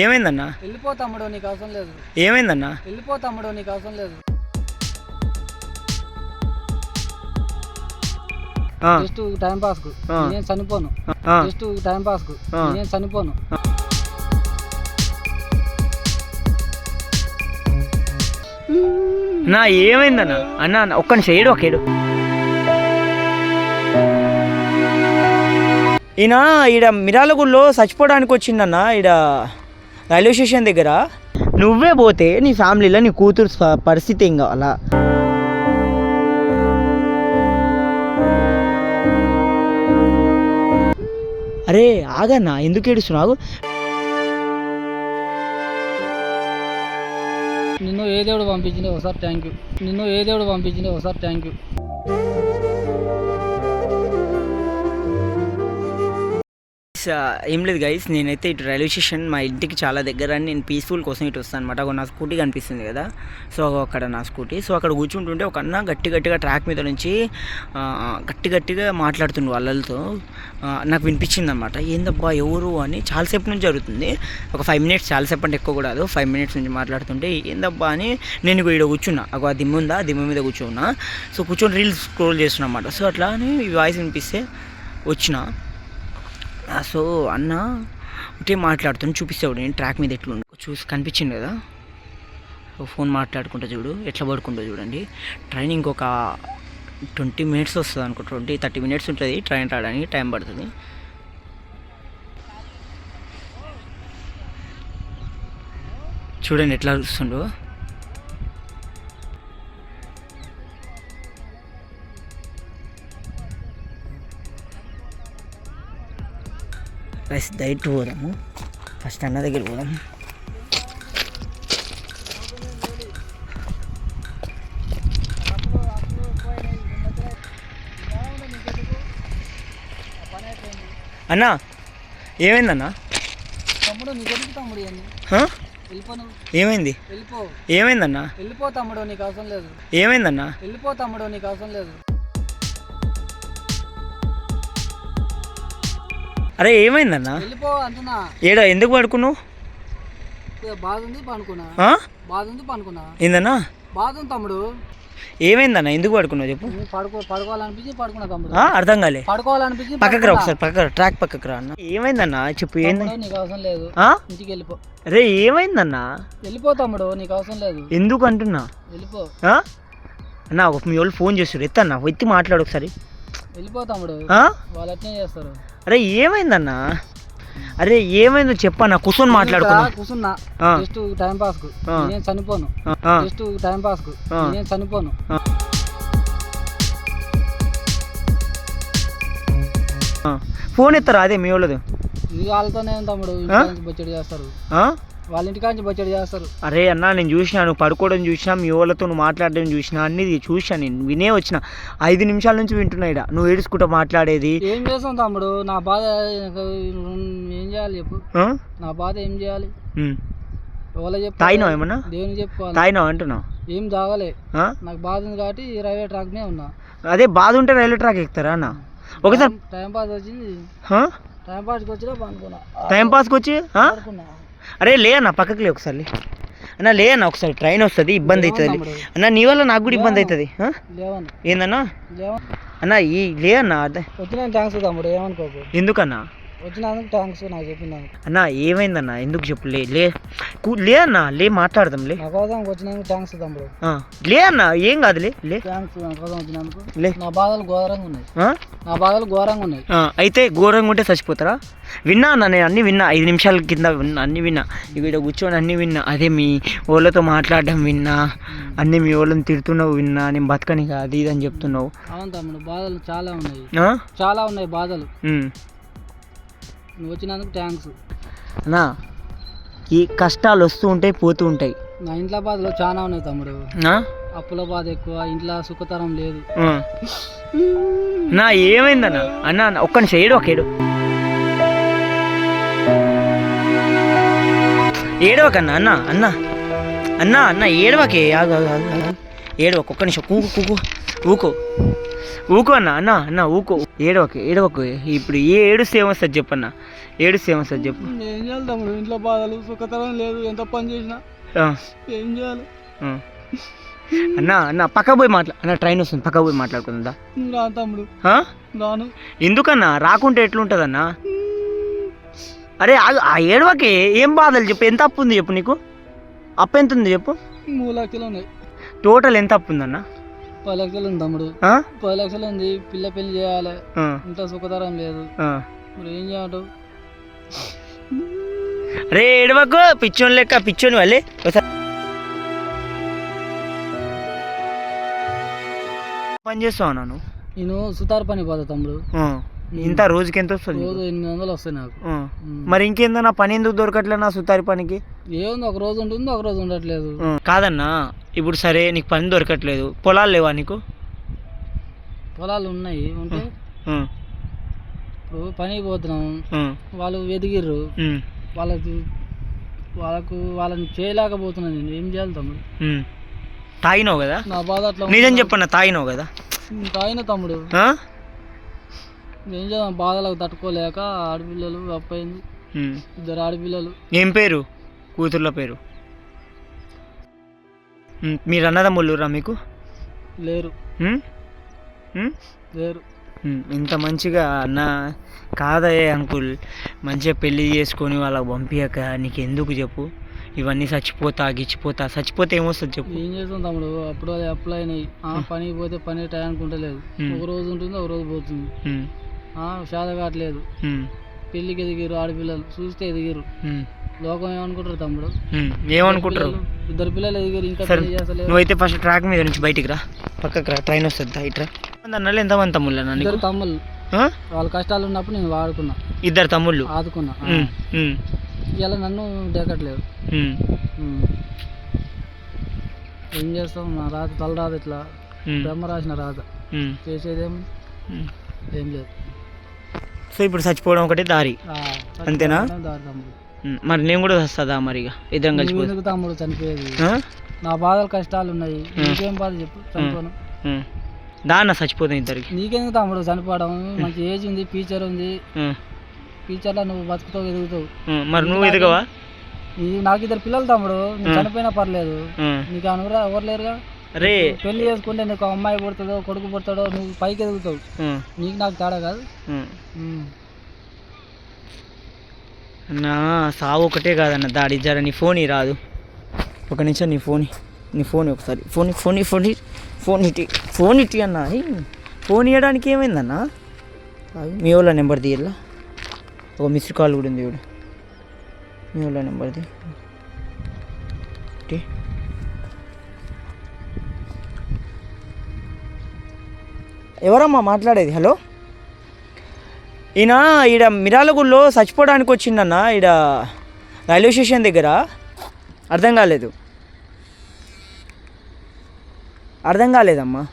ఏమైందన్నా? వెళ్ళిపో తమ్ముడు నీకు అవసరం లేదు. ఏమైందన్నా? వెళ్ళిపో తమ్ముడు నీకు అవసరం లేదు. జస్ట్ టైం పాస్కు. నేను చనిపోను. జస్ట్ టైం పాస్కు. నేను చనిపోను. నా ఏమైందన్నా? అన్న అన్న, ఒక్క నిమిషం ఏడు ఒక ఏడు. ఈయన ఈడ మిరాలగూడలో చచ్చిపోవడానికి వచ్చిందన్న ఈడ రైల్వే స్టేషన్ దగ్గర నువ్వే పోతే నీ ఫ్యామిలీలో నీ కూతురు పరిస్థితి ఏం కావాలా? అరే ఆగన్నా ఎందుకు ఏడుస్తున్నావు? నిన్ను ఏ దేవుడు పంపించింది ఒకసారి థ్యాంక్ యూ నిన్ను ఏ దేవుడు పంపించింది ఒకసారి థ్యాంక్ యూ గైస్ uh, ఏం లేదు గైస్ నేనైతే ఇటు రైల్వే స్టేషన్ మా ఇంటికి చాలా దగ్గర అని నేను పీస్ఫుల్ కోసం ఇటు వస్తాను అనమాట ఒక నా స్కూటీ కనిపిస్తుంది కదా. సో అక్కడ నా స్కూటీ సో అక్కడ కూర్చుంటుంటే ఒక అన్న గట్టి గట్టిగా ట్రాక్ మీద నుంచి గట్టి గట్టిగా మాట్లాడుతుండు వాళ్ళతో నాకు వినిపించింది అనమాట ఏందబ్బా ఎవరు? అని. చాలాసేపు నుంచి జరుగుతుంది. ఒక ఫైవ్ మినిట్స్ చాలాసేపు అంటే ఎక్కువ కూడా ఫైవ్ మినిట్స్ నుంచి మాట్లాడుతుంటే ఏందబ్బా? అని నేను ఇక్కడ కూర్చున్నా. ఒక దిమ్మ ఉందా? దిమ్మ మీద కూర్చున్నా సో కూర్చొని రీల్స్ స్క్రోల్ చేస్తున్నా అనమాట సో అట్లా అని వాయిస్ వినిపిస్తే వచ్చిన. సో అన్న ఒకటే మాట్లాడుతుంది చూపిస్తాడు నేను ట్రాక్ మీద ఎట్లుండు. చూసి కనిపించింది కదా? ఫోన్ మాట్లాడుకుంటా చూడు ఎట్లా పడుకుంటా చూడండి. ట్రైన్ ఇంకొక ట్వంటీ మినిట్స్ వస్తుంది అనుకో ట్వంటీ థర్టీ మినిట్స్ ఉంటుంది ట్రైన్ రావడానికి టైం పడుతుంది. చూడండి ఎట్లా చూస్తుండో. రైస్ డైరెక్ట్ పోదాము. ఫస్ట్ అన్న దగ్గర పోదాం. అన్నా ఏమైందన్నా? తమ్ముడు ఏమైంది? ఏమైందన్నా? వెళ్ళిపో తమ్ముడు నీకు అవసరం లేదు. ఏమైందన్నా? వెళ్ళిపో తమ్ముడు నీకు అవసరం లేదు. అరే ఏమైందన్నా? వెళ్ళిపో అంటున్నా. ఏడా ఎందుకు పడుకున్నావు? ఏందన్నా? తమ్ముడు. ఏమైందన్నా? ఎందుకు పడుకున్నావు చెప్పు. పడుకోవాలనిపించి పడుకున్నా తమ్ముడు? అర్థం కాలే. పడుకోవాలనిపించి పక్కకు రా. ఒకసారి పక్కకు రా ట్రాక్ పక్కకు రా అన్న. ఏమైందన్నా? చెప్పు ఏంది? నీకు అవసరం లేదు? ఇంటికి వెళ్ళిపో. రే ఏమైందన్నా? వెళ్ళిపో తమ్ముడు నీకు అవసరం లేదు. ఎందుకు అంటున్నా? వెళ్ళిపో? అన్నా ఒక మీ వాళ్ళు ఫోన్ చేస్తారు ఎత్తన్నా? ఎత్తి మాట్లాడు ఒకసారి. వెళ్ళిపో తమ్ముడు? వాళ్ళు అట్నే చేస్తారు. అరే ఏమైందన్నా? అరే ఏమైందో చెప్పన్నా కూర్చొని మాట్లాడుకున్నా కూర్చున్నా. జస్ట్ టైం పాస్కు. నేను చనిపోను. జస్ట్ టైం పాస్కు. నేను చనిపోను. ఫోన్ ఎత్తారా అదే మీ వాళ్ళది? వాళ్ళతోనే తమ్ముడు? బొచ్చడి చేస్తారు. వాళ్ళ ఇంటికాంచి బొచ్చడి చేస్తారు. అరే అన్నా నేను చూసినా నువ్వు పడుకోవడం చూసినా మీ వాళ్ళతో నువ్వు మాట్లాడడం చూసినా అన్ని చూసినా నేను వినే వచ్చిన. ఐదు నిమిషాల నుంచి వింటున్నా నువ్వు ఏడుచుకుంటా మాట్లాడేది. ఏం చేస్తాం తమ్ముడు? నా బాధ ఏం చేయాలి చెప్పు? నా బాధ ఏం చేయాలి. ఎవరో చెప్పు ఏమన్నా? దేవుని చెప్పుకోవాలి? తాగినావు అంటున్నావు ఏం తాగలే? నాకు బాధ ఉంది కాబట్టి రైల్వే ట్రాక్ నే ఉన్నా. అదే బాధ ఉంటే రైల్వే ట్రాక్ ఎక్కుతారా అన్న? ఒకసారి టైం- పాస్ వచ్చింది. ఆ? టైం పాస్కి వచ్చినా టైం పాస్కి వచ్చి అరే లే అన్న పక్కకి లే ఒకసారి. అన్న లే అన్న ఒకసారి ట్రైన్ వస్తుంది ఇబ్బంది అవుతుంది. అన్న నీ వల్ల నాకు కూడా ఇబ్బంది అవుతుంది ఏందన్నా? అన్న ఈ లే అన్న అదే. ఎందుకన్నా? వచ్చినందుకు థ్యాంక్స్ నాకు చెప్పినందుకు అన్న ఏమైందన్న? ఎందుకు చెప్పు? లే లే కూ- లే అన్న లే మాట్లాడదాం లే. నా కోసం వచ్చినందుకు థ్యాంక్స్ తమ్ముడు. ఆ, లే అన్న ఏం కాదు లే థ్యాంక్స్ నా కోసం వచ్చినందుకు. లే. నా బాధలు ఘోరంగా ఉన్నాయి. ఆ? నా బాధలు ఘోరంగా ఉన్నాయి. ఆ, అయితే ఘోరంగా ఉంటే చచ్చిపోతారా? విన్నా అన్న నేను అన్ని విన్నా. ఐదు నిమిషాల కింద విన్నా అన్ని విన్నా. ఇక్కడ కూర్చొని అన్ని విన్నా. అదే మీ వాళ్ళతో మాట్లాడడం విన్నా. అన్ని మీ వాళ్ళని తిడుతున్నావు విన్నా. నేను బతకని కాదు ఇది అని చెప్తున్నావు. అవును తమ్ముడు బాధలు చాలా ఉన్నాయి. ఆ? చాలా ఉన్నాయి బాధలు. ఉమ్. నువ్వు వచ్చినందుకు థ్యాంక్స్ అన్నా ఈ కష్టాలు వస్తూ ఉంటాయి పోతూ ఉంటాయి. నా ఇంట్లో బాధలు చాలా ఉన్నాయి తమ్ముడు. ఆ? అప్పుల బాధ ఎక్కువ ఇంట్లో సుఖతరం లేదు. ఆ. నా ఏమైందన్న? అన్న అన్న, ఒక్క నిమిషం ఏడు ఒక ఏడు. ఏడవకన్నా అన్న అన్న అన్న. అన్న ఏడవకే ఆగు, ఆగు, ఆగు, ఆగు. ఏడవకు ఒక్క నిమిషం కూకు కూకు ఊకో. ఊకో అన్న అన్న అన్న ఊకో. ఏడవకు ఏడవకు. ఇప్పుడు ఏ ఏడుస్తే ఏమొస్తుంది చెప్పన్న. ఏడుస్తే ఏమొస్తుంది చెప్పు. ఏం చేయాలి తమ్ముడు? ఇంట్లో బాధలు సుఖతరం లేదు. ఎంత పని చేసినా ఏం చేయాలి. అన్న అన్న పక్క పోయి మాట్లా అన్న ట్రైన్ వస్తుంది. పక్క పోయి మాట్లాడుకుందా తమ్ముడు? రాను. ఎందుకన్నా? రాకుంటే ఎట్లుంటుందన్నా? అరే ఆగు- ఆ ఏడవకి. ఏం బాధలు చెప్పు. ఎంత అప్పు ఉంది చెప్పు నీకు? అప్పు ఎంత ఉంది చెప్పు? మూడు లక్షలు ఉన్నాయి. టోటల్ ఎంత అప్పు ఉందన్న? పది లక్షలు ఉంది తమ్ముడు? పది లక్షలు ఉంది పిల్ల పెళ్ళి చేయాలి. ఇంట్లో సుఖతరం లేదు. ఏం చేయమంటావు రే ఏడవకు పిచ్చోని లెక్క పిచ్చోని వాళ్ళే పని చేస్తావు నన్ను నేను సుతార్ పని పోతా తమ్ముడు. ఇంత రోజుకి ఎంత వస్తుంది రోజు? ఎనిమిది వందలు వస్తాయి నాకు. మరి ఇంకేందన్నా పని ఎందుకు దొరకట్లే నా సుతారి పనికి? ఏముంది ఒక రోజు ఉంటుంది ఒక రోజు ఉండట్లేదు. కాదన్నా ఇప్పుడు సరే నీకు పని దొరకట్లేదు. పొలాలు లేవా నీకు? పొలాలు ఉన్నాయి ఉంటే ఇప్పుడు పనికి పోతున్నాం వాళ్ళు ఎదిగిర్రు వాళ్ళకి వాళ్ళకు వాళ్ళని చేయలేకపోతున్నాను నేను. ఏం చేయాలి తమ్ముడు. తాగినావు కదా? నా బాధ అట్లా నిజం చెప్పన్న తాగినావు కదా? తాగిన తమ్ముడు? ఏం చేద్దాం బాధలకు తట్టుకోలేక ఆడపిల్లలు అప్పయింది. ఇద్దరు ఆడపిల్లలు. ఏం పేరు? కూతుర్ల పేరు? మీరు అన్నదమ్ముళ్ళురా మీకు? లేరు? లేరు. ఇంత మంచిగా అన్న కాదయ్యే అంకుల్ మంచిగా పెళ్ళి చేసుకొని వాళ్ళకి పంపించక నీకు ఎందుకు చెప్పు? ఇవన్నీ చచ్చిపోతా గిచ్చిపోతా చచ్చిపోతే ఏమొస్తుంది చెప్పు? ఏం చేస్తాం తమ్ముడు? అప్పుడు అది అప్లై అయినాయి. ఆ పనికి పోతే పని ఉంటలేదు ఉమ్. ఒక రోజు ఉంటుంది ఒక రోజు పోతుంది. శాద కావట్లేదు. ఉమ్, పెళ్ళికి ఎదిగిరు ఆడపిల్లలు చూస్తే ఎదిగిరు లోకం ఏమనుకుంటారు తమ్ముడు. ఏమనుకుంటారు? ఇద్దరు పిల్లలు ఎదిగిరు ఇంకా సరే నువ్వైతే ఫస్ట్ ట్రాక్ మీద నుంచి బయటికి రా. పక్కకు రా ట్రైన్ వస్తుంది ఇట్రా అన్నలు ఎంతమంది తమ్ముళ్ళు అన్న ఇద్దరు తమ్ముళ్ళు? వాళ్ళ కష్టాలు ఉన్నప్పుడు నేను వాడుకున్నా. ఇద్దరు తమ్ముళ్ళు? ఆదుకున్నా. ఇలా నన్ను డేకట్లేదు ఉమ్. ఏం చేస్తాం? నా రాత తల రాదు ఇట్లా బ్రహ్మ రాసిన రాత. చేసేదేం. ఏం లేదు. సో ఇప్పుడు చచ్చిపోవడం ఒకటి దారి. అంతేనా? మరి నేను కూడా వస్తుందా మరి ఇక? ఇద్దరం ఎందుకు తమ్ముడు చనిపోయేది? నా బాధలు కష్టాలు ఉన్నాయి. నీకేం బాధ చెప్పు చనిపోను. దాన్న చచ్చిపోతాం ఇద్దరికి. నీకెందుకు తమ్ముడు చనిపోవడం? మంచి ఏజ్ ఉంది ఫ్యూచర్ ఉంది. ఫ్యూచర్లో నువ్వు బతుకుతావు ఎదుగుతావు. మరి నువ్వు ఎదగవా? నాకు ఇద్దరు పిల్లలు తమ్ముడు. నువ్వు చనిపోయినా పర్లేదు. నీకు అనురా ఎవరు లేరుగా? అరే పెళ్ళి చేసుకుంటే నీకు అమ్మాయి పుడతాడో కొడుకు పుడతాడో నువ్వు పైకి ఎదుగుతావు. నీకు నాకు తేడా కాదు. నా సావు ఒకటే కాదన్న దాడి జర నీ ఫోన్ రాదు. ఒక నిమిషం నీ ఫోన్ నీ ఫోన్ ఒకసారి. ఫోన్ ఫోన్ ఫోన్ ఫోన్ ఇటీ ఫోన్ ఇటీ అన్న ఫోన్ ఇవ్వడానికి ఏమైందన్న? మీ వాళ్ళ నెంబర్ తీయల్లా ఒక మిస్డ్ కాల్ కూడా ఉంది చూడు. మీ వాళ్ళ నెంబర్ది ఇటీ. ఎవరమ్మా మాట్లాడేది? హలో? ఈయన ఈడ మిరాలగూడలో చచ్చిపోవడానికి వచ్చిండన్న ఈడ రైల్వే స్టేషన్ దగ్గర? అర్థం కాలేదు. అర్థం కాలేదమ్మా.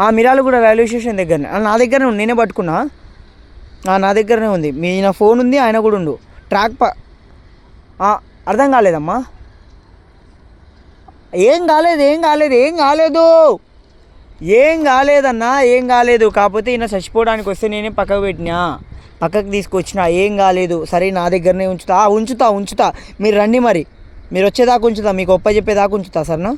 ఆ మిరాలగూడ రైల్వే స్టేషన్ దగ్గరనే. నా దగ్గరనే ఉంది నేనే పట్టుకున్నా. ఆ, నా దగ్గరనే ఉంది. మీ నా ఫోన్ ఉంది ఆయన కూడా ఉండు. ట్రాక్ ప అర్థం కాలేదమ్మా. ఏం కాలేదు ఏం కాలేదు ఏం కాలేదు. ఏం కాలేదన్నా ఏం కాలేదు. కాకపోతే ఈయన చచ్చిపోవడానికి వస్తే నేనే పక్కకు పెట్టినా. పక్కకు తీసుకొచ్చిన ఏం కాలేదు. సరే నా దగ్గరనే ఉంచుతా. ఉంచుతా ఉంచుతా. మీరు రండి మరి. మీరు వచ్చేదాకా ఉంచుతా. మీకు ఒప్ప చెప్పేదాకా ఉంచుతా సరేనా?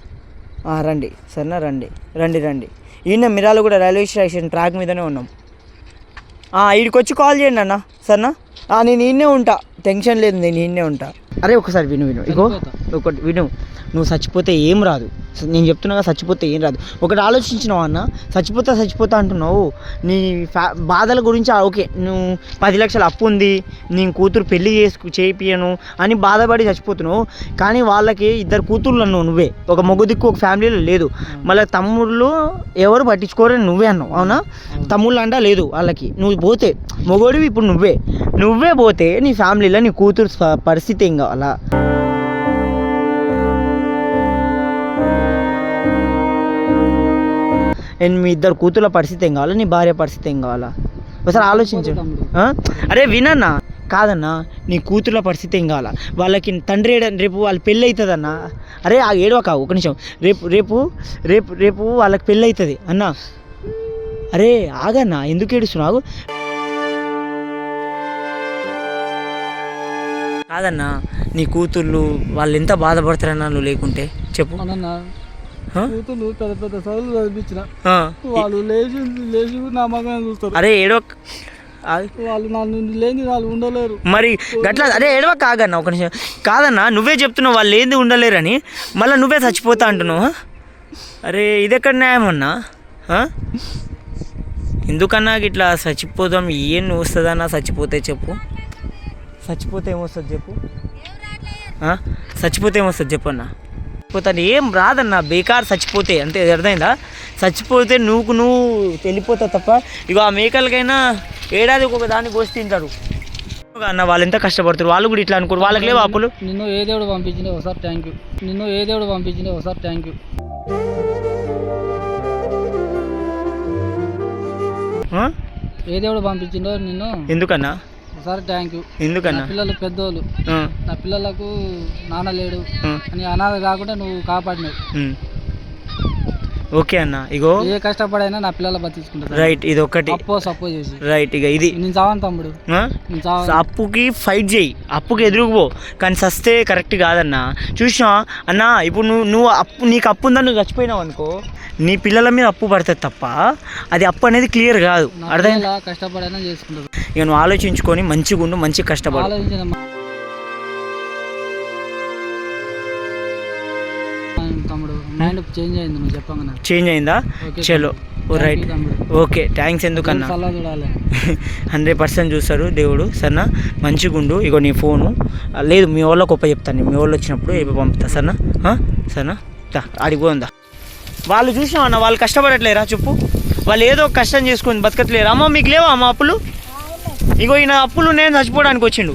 రండి. సరేనా? రండి. రండి రండి. ఈయన మిరాలు కూడా రైల్వే స్టేషన్ ట్రాక్ మీదనే ఉన్నాం. ఇక్కడికి ఈడికి వచ్చి కాల్ చేయండి అన్న. సరేనా? నేను ఈయనే ఉంటా. టెన్షన్ లేదు నేను ఈయనే ఉంటా. అరే ఒకసారి విను విను. ఇగో. ఒకటి విను. నువ్వు చచ్చిపోతే ఏం రాదు. నేను చెప్తున్నాగా చచ్చిపోతే ఏం రాదు. ఒకటి ఆలోచించినావు అన్న? చచ్చిపోతా చచ్చిపోతా అంటున్నావు. నీ ఫ్యా బాధల గురించి ఓకే నువ్వు పది లక్షల అప్పు ఉంది నీ కూతురు పెళ్ళి చేసుకు చేయిపియను అని బాధపడి చచ్చిపోతున్నావు. కానీ వాళ్ళకి ఇద్దరు కూతుర్లు అన్నావు నువ్వే. ఒక మొగ్గు దిక్కు ఒక ఫ్యామిలీలో లేదు. మళ్ళీ తమ్ముళ్ళు ఎవరు పట్టించుకోరని నువ్వే అన్నావు అవునా? తమ్ముళ్ళు అంట లేదు వాళ్ళకి. నువ్వు పోతే మొగోడివి ఇప్పుడు నువ్వే. నువ్వే పోతే నీ ఫ్యామిలీలో నీ కూతురు పరిస్థితి ఏం కావాలా అండ్ మీ ఇద్దరు కూతుర్ల పరిస్థితి ఏం కావాలా? నీ భార్య పరిస్థితి ఏం కావాలా? ఒకసారి ఆలోచించు? అరే వినన్నా. కాదన్నా నీ కూతుర్ల పరిస్థితి ఏం కావాలా? వాళ్ళకి తండ్రి రేపు వాళ్ళ పెళ్ళి అవుతుందన్నా అరే ఆ ఏడవక ఒక నిమిషం. రేపు రేపు రేపు రేపు వాళ్ళకి పెళ్ళి అవుతుంది అన్నా. అరే ఆగన్నా ఎందుకు ఏడుస్తున్నావు? కాదన్నా నీ కూతుర్లు వాళ్ళు ఎంత బాధపడతారన్నా నువ్వు లేకుంటే? చెప్పు. పెద్ద పెద్ద చదువులు చదివించిన. వాళ్ళు లేచి లేచి నా మగనే చూస్తారు. అరే వాళ్ళు నన్ను లేని వాళ్ళు ఉండలేరు. మరి గట్ల అరే ఏడవ కాగన్నా ఒక నిమిషం. కాదన్నా నువ్వే చెప్తున్నావు వాళ్ళు ఏంది ఉండలేరని. మళ్ళీ నువ్వే చచ్చిపోతా అంటున్నావు? అరే ఇది ఎక్కడ న్యాయం అన్నా? ఎందుకన్నా ఇట్లా చచ్చిపోదాం ఏం వస్తుందన్నా చచ్చిపోతే చెప్పు. చచ్చిపోతే ఏమొస్తుంది చెప్పు? చచ్చిపోతే ఏమొస్తుంది చెప్పు అన్న చచ్చిపోతాను ఏం రాదన్నా బేకార్ చచ్చిపోతే. అంతే అర్థమైందా? చచ్చిపోతే నువ్వు నువ్వు వెళ్ళిపోతావు తప్ప ఇక ఆ మేకలకైనా ఏడాది ఒక దాన్ని కోసి తింటారు. అన్న వాళ్ళు ఎంత కష్టపడతారు వాళ్ళు కూడా ఇట్లా అనుకోరు. వాళ్ళకి లేవు అప్పులు? నిన్ను ఏ దేవుడు పంపించింది ఒకసారి థ్యాంక్ యూ నిన్ను ఏ దేవుడు పంపించింది ఒకసారి థ్యాంక్ యూ? ఏ దేవుడు పంపించిండో నిన్ను? ఎందుకన్నా? ఒకసారి థ్యాంక్ యూ ఎందుకన్నా? పిల్లలు పెద్దోళ్ళు. నా పిల్లలకు నాన్న లేడు అని అనాథ కాకుండా నువ్వు కాపాడినావు. ఓకే అన్న ఇగో. ఏ కష్టపడైనా నా పిల్లలు రైట్ ఇది ఒకటి. అప్పో చేసి. రైట్ ఇక ఇది. నేను చావను తమ్ముడు. అప్పుకి ఫైట్ చేయి. అప్పుకి ఎదురుకుపో కానీ సస్తే కరెక్ట్ కాదన్నా. చూసినా అన్న ఇప్పుడు నువ్వు నువ్వు అప్పు నీకు అప్పు ఉందని నువ్వు చచ్చిపోయినావు అనుకో నీ పిల్లల మీద అప్పు పడుతుంది తప్ప అది అప్పు అనేది క్లియర్ కాదు. అర్థం కష్టపడైనా చేసుకుంటారు ఇక నువ్వు ఆలోచించుకొని మంచిగా ఉండు మంచిగా కష్టపడు. మైండ్ చేంజ్ అయింది నువ్వు చెప్పంగా. చేంజ్ అయిందా? చలో రైట్. ఓకే థ్యాంక్స్ ఎందుకన్నా? హండ్రెడ్ పర్సెంట్ చూస్తారు దేవుడు. సరేనా? మంచిగా ఉండు. ఇగో నీ ఫోను. లేదు మీ వాళ్ళకి గొప్ప చెప్తాను మీ వాళ్ళు వచ్చినప్పుడు ఇవి పంపుతా. సరేనా? దా అడిగిపోందా వాళ్ళు చూసినావన్న వాళ్ళు కష్టపడట్లేరా? చెప్పు. వాళ్ళు ఏదో కష్టం చేసుకొని బతకట్లేరు? అమ్మ మీకు లేవా అమ్మ అప్పులు? ఇగో ఈయన అప్పులు నేను చచ్చిపోవడానికి వచ్చిండు.